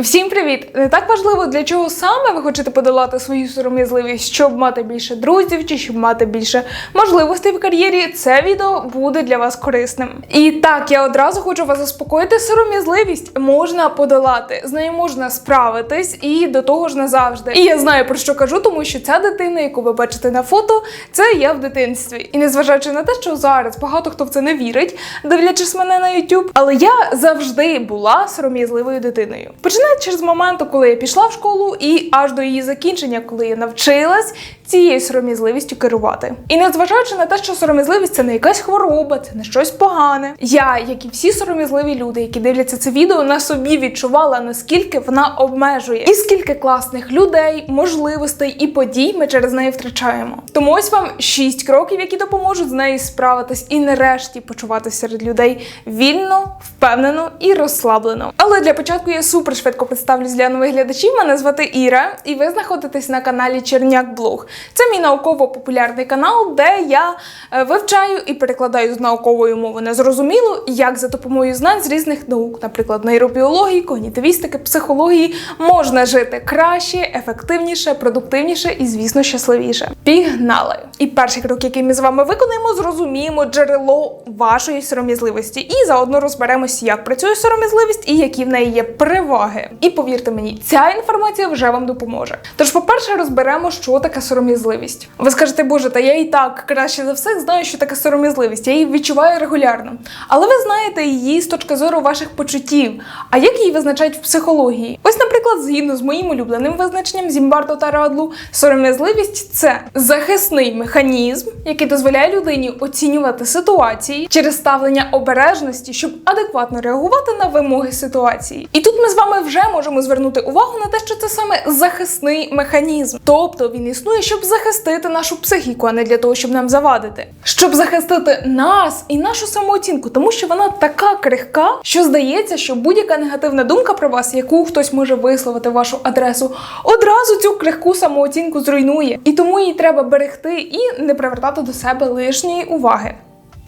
Всім привіт! Не так важливо, для чого саме ви хочете подолати свою сором'язливість, щоб мати більше друзів чи щоб мати більше можливостей в кар'єрі. Це відео буде для вас корисним. І так, я одразу хочу вас заспокоїти. Сором'язливість можна подолати, з нею можна справитись і до того ж назавжди. І я знаю про що кажу, тому що ця дитина, яку ви бачите на фото, це я в дитинстві. І незважаючи на те, що зараз багато хто в це не вірить, дивлячись мене на YouTube, але я завжди була сором'язливою дитиною. Починаючи з моменту, коли я пішла в школу, і аж до її закінчення, коли я навчилась цією сором'язливістю керувати. І незважаючи на те, що сором'язливість це не якась хвороба, це не щось погане. Я, як і всі сором'язливі люди, які дивляться це відео, на собі відчувала наскільки вона обмежує, і скільки класних людей, можливостей і подій ми через неї втрачаємо. Тому ось вам шість кроків, які допоможуть з нею справитись і нарешті почуватися серед людей вільно, впевнено і розслаблено. Але для початку я супер швидко представлюсь для нових глядачів. Мене звати Іра, і ви знаходитесь на каналі Черняк Блог. Це мій науково-популярний канал, де я е, вивчаю і перекладаю з наукової мови незрозуміло, як за допомогою знань з різних наук, наприклад, нейробіології, когнітивістики, психології, можна жити краще, ефективніше, продуктивніше і, звісно, щасливіше. Пігнали! І перший крок, який ми з вами виконаємо, зрозуміємо джерело вашої сором'язливості, і заодно розберемось, як працює сором'язливість і які в неї є переваги. І повірте мені, ця інформація вже вам допоможе. Тож, по-перше, розберемо, що таке сором'язливість. Ви скажете, боже, та я і так краще за всіх знаю, що таке сором'язливість. Я її відчуваю регулярно. Але ви знаєте її з точки зору ваших почуттів. А як її визначають в психології? Ось, наприклад, згідно з моїм улюбленим визначенням Зімбарто та Радлу, сором'язливість це захисний механізм, який дозволяє людині оцінювати ситуації через ставлення обережності, щоб адекватно реагувати на вимоги ситуації. І тут ми з вами вже можемо звернути увагу на те, що це саме захисний механізм, тобто він існує, щоб захистити нашу психіку, а не для того, щоб нам завадити, щоб захистити нас і нашу самооцінку, тому що вона така крихка, що здається, що будь-яка негативна думка про вас, яку хтось може висловити в вашу адресу, одразу цю крихку самооцінку зруйнує, і тому її треба берегти і не привертати до себе лишньої уваги.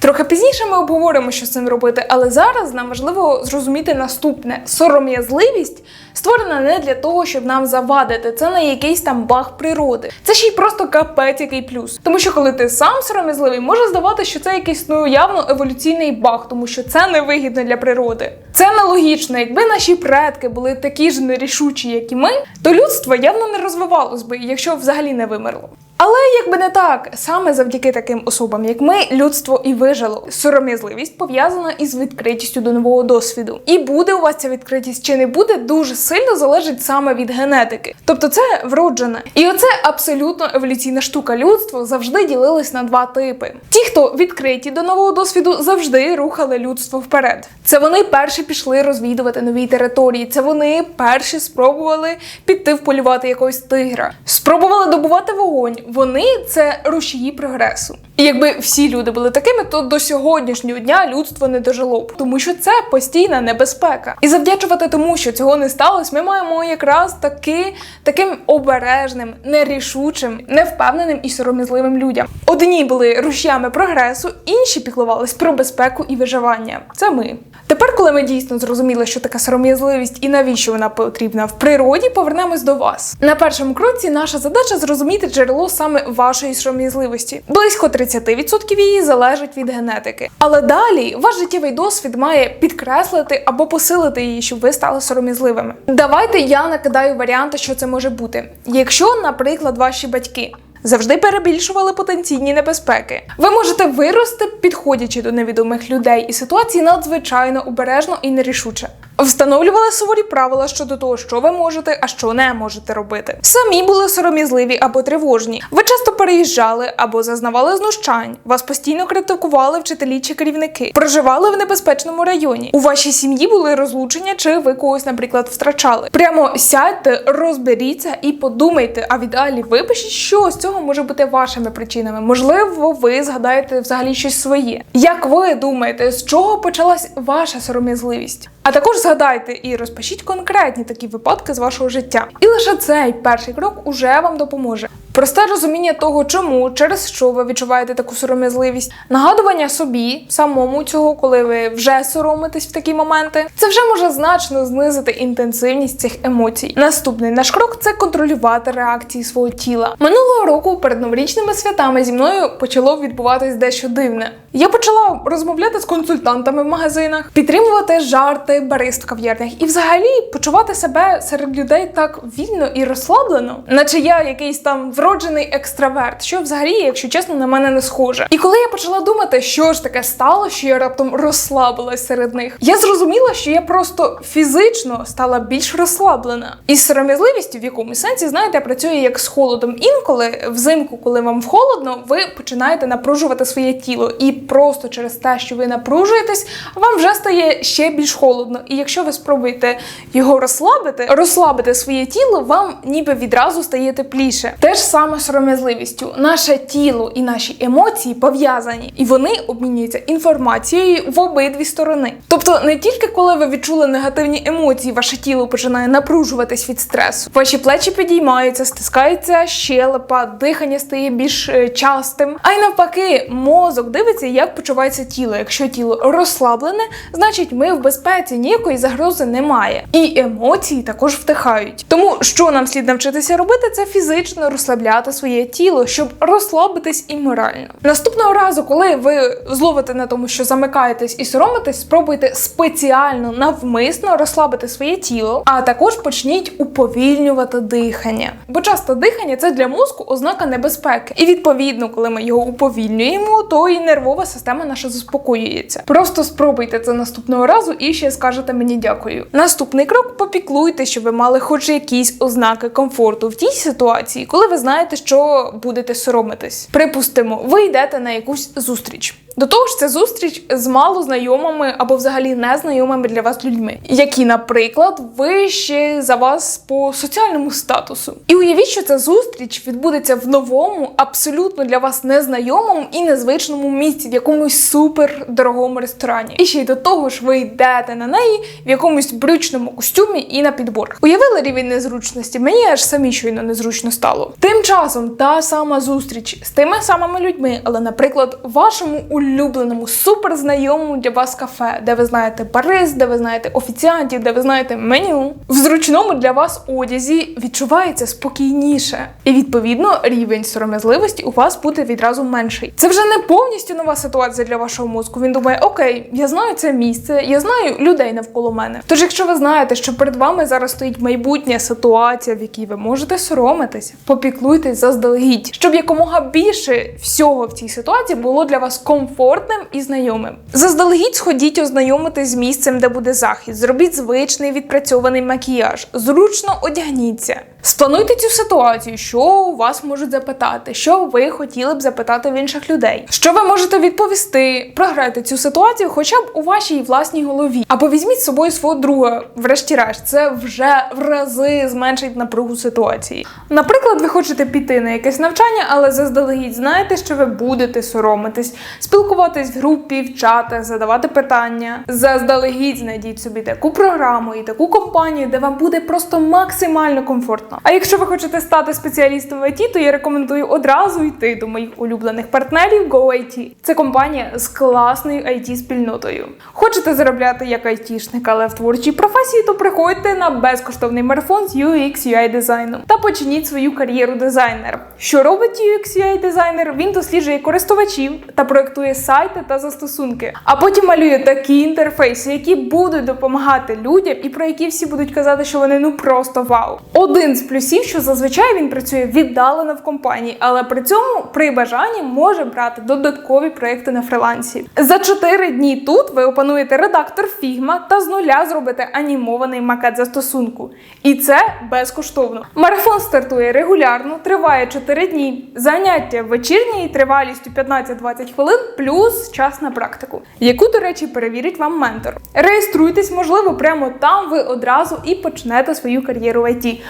Трохи пізніше ми обговоримо, що з цим робити, але зараз нам важливо зрозуміти наступне: сором'язливість створена не для того, щоб нам завадити. Це не якийсь там баг природи. Це ще й просто капець який плюс. Тому що коли ти сам сором'язливий, може здавати, що це якийсь ну явно еволюційний баг, тому що це невигідно для природи. Це нелогічно. Якби наші предки були такі ж нерішучі, як і ми, то людство явно не розвивалось би, якщо взагалі не вимерло. Але якби не так, саме завдяки таким особам, як ми, людство і вижило. Сором'язливість пов'язана із відкритістю до нового досвіду. І буде у вас ця відкритість чи не буде, дуже сильно залежить саме від генетики. Тобто це вроджене. І оце абсолютно еволюційна штука. Людство завжди ділилось на два типи: ті, хто відкриті до нового досвіду, завжди рухали людство вперед. Це вони перші пішли розвідувати нові території. Це вони перші спробували піти вполювати якогось тигра, спробували добувати вогонь. Вони це рушії прогресу. І якби всі люди були такими, то до сьогоднішнього дня людство не дожило б, тому що це постійна небезпека. І завдячувати тому, що цього не сталося, ми маємо якраз таки таким обережним, нерішучим, невпевненим і сором'язливим людям. Одні були рушіями прогресу, інші піклувались про безпеку і виживання. Це ми. Тепер, коли ми дійсно зрозуміли, що така сором'язливість і навіщо вона потрібна в природі, повернемось до вас. На першому кроці наша задача зрозуміти джерело саме вашої сором'язливості. Близько 30% її залежить від генетики. Але далі ваш життєвий досвід має підкреслити або посилити її, щоб ви стали сором'язливими. Давайте я накидаю варіанти, що це може бути. Якщо, наприклад, ваші батьки. Завжди перебільшували потенційні небезпеки. Ви можете вирости, підходячи до невідомих людей і ситуацій надзвичайно обережно і нерішуче. Встановлювали суворі правила щодо того, що ви можете, а що не можете робити. Самі були сором'язливі або тривожні. Ви часто переїжджали або зазнавали знущань. Вас постійно критикували вчителі чи керівники. Проживали в небезпечному районі. У вашій сім'ї були розлучення, чи ви когось, наприклад, втрачали. Прямо сядьте, розберіться і подумайте. А в випишіть, що з цього може бути вашими причинами. Можливо, ви згадаєте взагалі щось своє. Як ви думаєте, з чого почалась ваша сором'язливість? Також згадайте і розпишіть конкретні такі випадки з вашого життя. І лише цей перший крок уже вам допоможе. Просте розуміння того, чому, через що ви відчуваєте таку сором'язливість, нагадування собі самому цього, коли ви вже соромитесь в такі моменти, це вже може значно знизити інтенсивність цих емоцій. Наступний наш крок це контролювати реакції свого тіла. Минулого року перед новорічними святами зі мною почало відбуватись дещо дивне. Я почала розмовляти з консультантами в магазинах, підтримувати жарти барист в кав'ярнях і взагалі почувати себе серед людей так вільно і розслаблено, наче я якийсь там вроджений екстраверт, що взагалі, якщо чесно, на мене не схоже. І коли я почала думати, що ж таке стало, що я раптом розслабилась серед них, я зрозуміла, що я просто фізично стала більш розслаблена. І з сором'язливістю в якомусь сенсі, знаєте, працює як з холодом. Інколи взимку, коли вам холодно, ви починаєте напружувати своє тіло, і просто через те, що ви напружуєтесь, вам вже стає ще більш холодно. І якщо ви спробуєте його розслабити, розслабити своє тіло, вам ніби відразу стає тепліше. Те ж саме сором'язливістю. Наше тіло і наші емоції пов'язані, і вони обмінюються інформацією в обидві сторони. Тобто, не тільки коли ви відчули негативні емоції, ваше тіло починає напружуватись від стресу, ваші плечі підіймаються, стискається щелепа, дихання стає більш е, частим. А й навпаки, мозок дивиться, як почувається тіло. Якщо тіло розслаблене, значить ми в безпеці, ніякої загрози немає. І емоції також втихають. Тому що нам слід навчитися робити, це фізично розслабляти своє тіло, щоб розслабитись і морально. Наступного разу, коли ви зловите на тому, що замикаєтесь і соромитесь, спробуйте спеціально навмисно розслабити своє тіло, а також почніть уповільнювати дихання. Бо часто дихання це для мозку ознака небезпеки. І відповідно, коли ми його уповільнюємо, то і нервова система наша заспокоюється. Просто спробуйте це наступного разу і ще скажете мені дякую. Наступний крок попіклуйте, щоб ви мали хоч якісь ознаки комфорту в тій ситуації, коли ви знаєте, що будете соромитись. Припустимо, ви йдете на якусь зустріч. До того ж, це зустріч з малознайомими або взагалі незнайомими для вас людьми, які, наприклад, вищі за вас по соціальному статусу. І уявіть, що ця зустріч відбудеться в новому, абсолютно для вас незнайомому і незвичному місці, в якомусь супер дорогому ресторані. І ще й до того ж, ви йдете на неї в якомусь брючному костюмі і на підборах. Уявили рівень незручності? Мені аж самі щойно незручно стало. Тим часом та сама зустріч з тими самими людьми, але, наприклад, вашому улюбленому суперзнайомому для вас кафе, де ви знаєте барист, де ви знаєте офіціантів, де ви знаєте меню. В зручному для вас одязі відчувається спокійніше. І відповідно рівень сором'язливості у вас буде відразу менший. Це вже не повністю нова ситуація для вашого мозку. Він думає, окей, я знаю це місце, я знаю людей навколо мене. Тож, якщо ви знаєте, що перед вами зараз стоїть майбутня ситуація, в якій ви можете соромитися, попіклуйтесь заздалегідь, щоб якомога більше всього в цій ситуації було для вас комфортним і знайомим. Заздалегідь сходіть ознайомитись з місцем, де буде захід. Зробіть звичний відпрацьований макіяж, зручно одягніться. Сплануйте цю ситуацію, що у вас можуть запитати, що ви хотіли б запитати в інших людей. Що ви можете відповісти? Програйте цю ситуацію хоча б у вашій власній голові. Або візьміть з собою свого друга. Врешті-решт, це вже в рази зменшить напругу ситуації. Наприклад, ви хочете піти на якесь навчання, але заздалегідь знаєте, що ви будете соромитись, спілкуватись в групі, в чатах, задавати питання. Заздалегідь знайдіть собі таку програму і таку компанію, де вам буде просто максимально комфортно. А якщо ви хочете стати спеціалістом в IT, то я рекомендую одразу йти до моїх улюблених партнерів GoIT. Це компанія з класною it спільнотою. Хочете заробляти як айтішник, але в творчій професії, то приходьте на безкоштовний марафон з UX UI дизайном та почніть свою кар'єру дизайнера. Що робить UX UI дизайнер? Він досліджує користувачів та проектує сайти та застосунки, а потім малює такі інтерфейси, які будуть допомагати людям, і про які всі будуть казати, що вони ну просто вау. Один з плюсів, що зазвичай він працює віддалено в компанії, але при цьому при бажанні може брати додаткові проекти на фрилансі. За 4 дні тут ви опануєте редактор Figma та з нуля зробите анімований макет застосунку. І це безкоштовно. Марафон стартує регулярно, триває 4 дні. Заняття вечірні тривалістю 15-20 хвилин, плюс час на практику, яку, до речі, перевірить вам ментор. Реєструйтесь, можливо, прямо там ви одразу і почнете свою кар'єру в IT.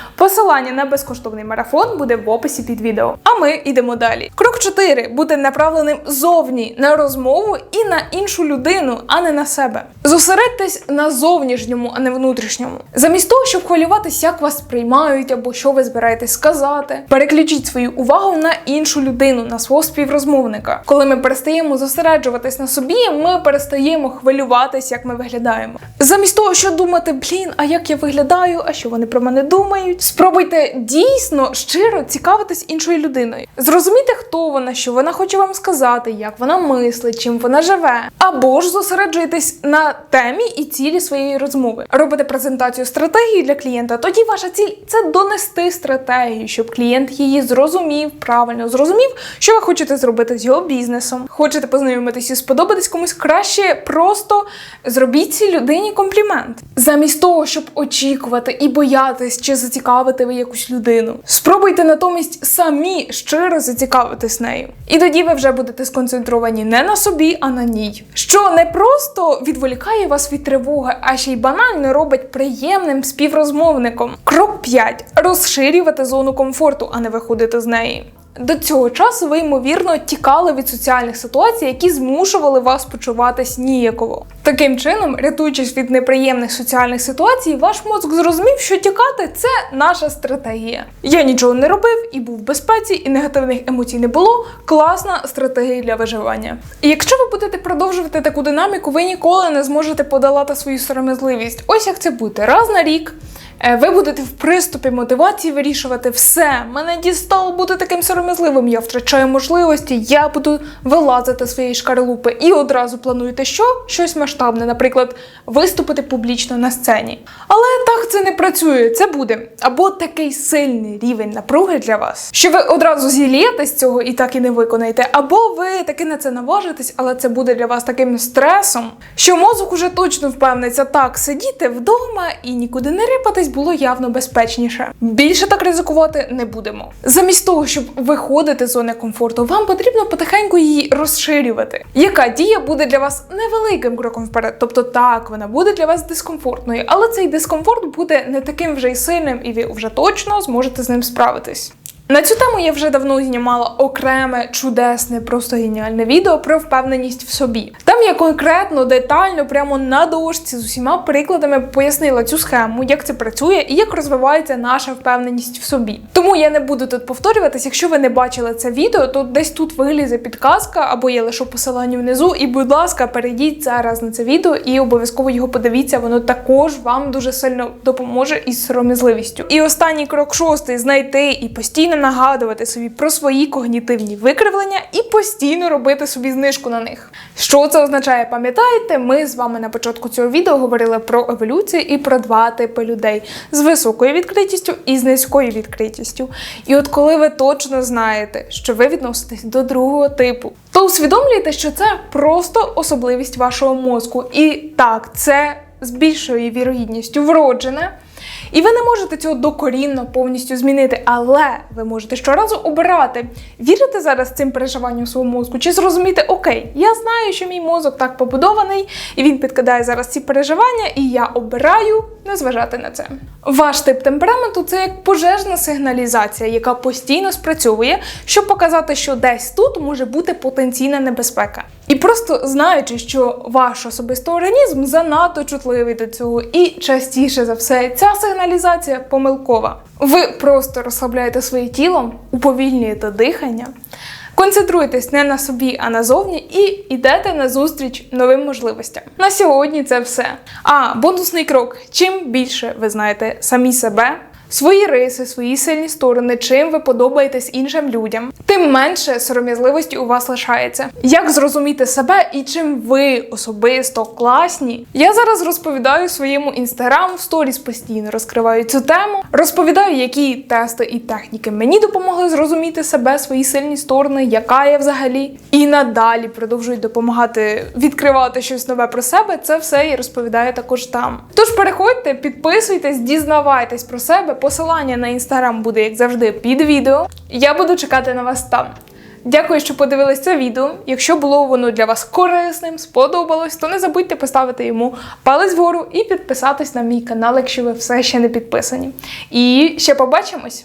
Посилання на безкоштовний марафон буде в описі під відео. А ми йдемо далі. Крок 4. бути направленим зовні на розмову і на іншу людину, а не на себе. Зосередьтесь на зовнішньому, а не внутрішньому. Замість того, щоб хвилюватись, як вас сприймають або що ви збираєтесь сказати, переключіть свою увагу на іншу людину, на свого співрозмовника. Коли ми перестаємо зосереджуватись на собі, ми перестаємо хвилюватись, як ми виглядаємо. Замість того, що думати, блін, а як я виглядаю, а що вони про мене думають. Спробуйте дійсно щиро цікавитись іншою людиною. Зрозумійте, хто вона, що вона хоче вам сказати, як вона мислить, чим вона живе. Або ж зосереджуєтесь на темі і цілі своєї розмови. Робите презентацію стратегії для клієнта. Тоді ваша ціль це донести стратегію, щоб клієнт її зрозумів, правильно зрозумів, що ви хочете зробити з його бізнесом. Хочете познайомитися і сподобатись комусь краще, просто зробіть цій людині комплімент. Замість того, щоб очікувати і боятись, чи зацікавити ви якусь людину. Спробуйте натомість самі щиро зацікавитись нею. І тоді ви вже будете сконцентровані не на собі, а на ній. Що не просто відволікає вас від тривоги, а ще й банально робить приємним співрозмовником. Крок 5. розширювати зону комфорту, а не виходити з неї. До цього часу ви, ймовірно, тікали від соціальних ситуацій, які змушували вас почуватись ніяково. Таким чином, рятуючись від неприємних соціальних ситуацій, ваш мозок зрозумів, що тікати це наша стратегія. Я нічого не робив і був в безпеці, і негативних емоцій не було. Класна стратегія для виживання. І якщо ви будете продовжувати таку динаміку, ви ніколи не зможете подолати свою сором'язливість. Ось як це буде раз на рік. Е, Ви будете в приступі мотивації вирішувати все. Мене дістало бути таким сором'язливим. Я втрачаю можливості, я буду вилазити з своєї шкаралупи і одразу плануєте що? Щось масштабне, наприклад, виступити публічно на сцені. Але так це не працює. Це буде або такий сильний рівень напруги для вас, що ви одразу зілієте з цього і так і не виконаєте, або ви таки на це наважитесь, але це буде для вас таким стресом, що мозок уже точно впевниться так сидіти вдома і нікуди не рипатись було явно безпечніше. Більше так ризикувати не будемо. Замість того, щоб виходити з зони комфорту, вам потрібно потихеньку її розширювати. Яка дія буде для вас невеликим кроком вперед? Тобто, так, вона буде для вас дискомфортною, але цей дискомфорт буде не таким вже й сильним, і ви вже точно зможете з ним справитись. На цю тему я вже давно знімала окреме, чудесне, просто геніальне відео про впевненість в собі. Там я конкретно, детально, прямо на дошці з усіма прикладами пояснила цю схему, як це працює і як розвивається наша впевненість в собі. Тому я не буду тут повторюватись. Якщо ви не бачили це відео, то десь тут вилізе підказка або я лишу посилання внизу. І, будь ласка, перейдіть зараз на це відео і обов'язково його подивіться. Воно також вам дуже сильно допоможе із сором'язливістю. І останній крок шостий знайти і постійно нагадувати собі про свої когнітивні викривлення і постійно робити собі знижку на них. Що це означає? Пам'ятаєте, ми з вами на початку цього відео говорили про еволюцію і про два типи людей з високою відкритістю і з низькою відкритістю. І от коли ви точно знаєте, що ви відноситесь до другого типу, то усвідомлюєте, що це просто особливість вашого мозку. І так, це з більшою вірогідністю вроджене. І ви не можете цього докорінно повністю змінити, але ви можете щоразу обирати, вірити зараз цим переживанням свого мозку, чи зрозуміти, окей, я знаю, що мій мозок так побудований, і він підкидає зараз ці переживання, і я обираю не зважати на це. Ваш тип темпераменту це як пожежна сигналізація, яка постійно спрацьовує, щоб показати, що десь тут може бути потенційна небезпека. І просто знаючи, що ваш особистий організм занадто чутливий до цього, і частіше за все ця сигналізація помилкова. Ви просто розслабляєте своє тіло, уповільнюєте дихання. Концентруйтесь не на собі, а назовні, і йдете на зустріч новим можливостям. На сьогодні це все. А бонусний крок: чим більше ви знаєте самі себе, свої риси, свої сильні сторони, чим ви подобаєтесь іншим людям, тим менше сором'язливості у вас лишається. Як зрозуміти себе і чим ви особисто класні? Я зараз розповідаю своєму інстаграм в сторіс постійно розкриваю цю тему, розповідаю, які тести і техніки мені допомогли зрозуміти себе, свої сильні сторони, яка я взагалі, і надалі продовжую допомагати відкривати щось нове про себе. Це все я розповідаю також там. Тож переходьте, підписуйтесь, дізнавайтесь про себе. Посилання на інстаграм буде, як завжди, під відео. Я буду чекати на вас там. Дякую, що подивились це відео. Якщо було воно для вас корисним, сподобалось, то не забудьте поставити йому палець вгору і підписатись на мій канал, якщо ви все ще не підписані. І ще побачимось!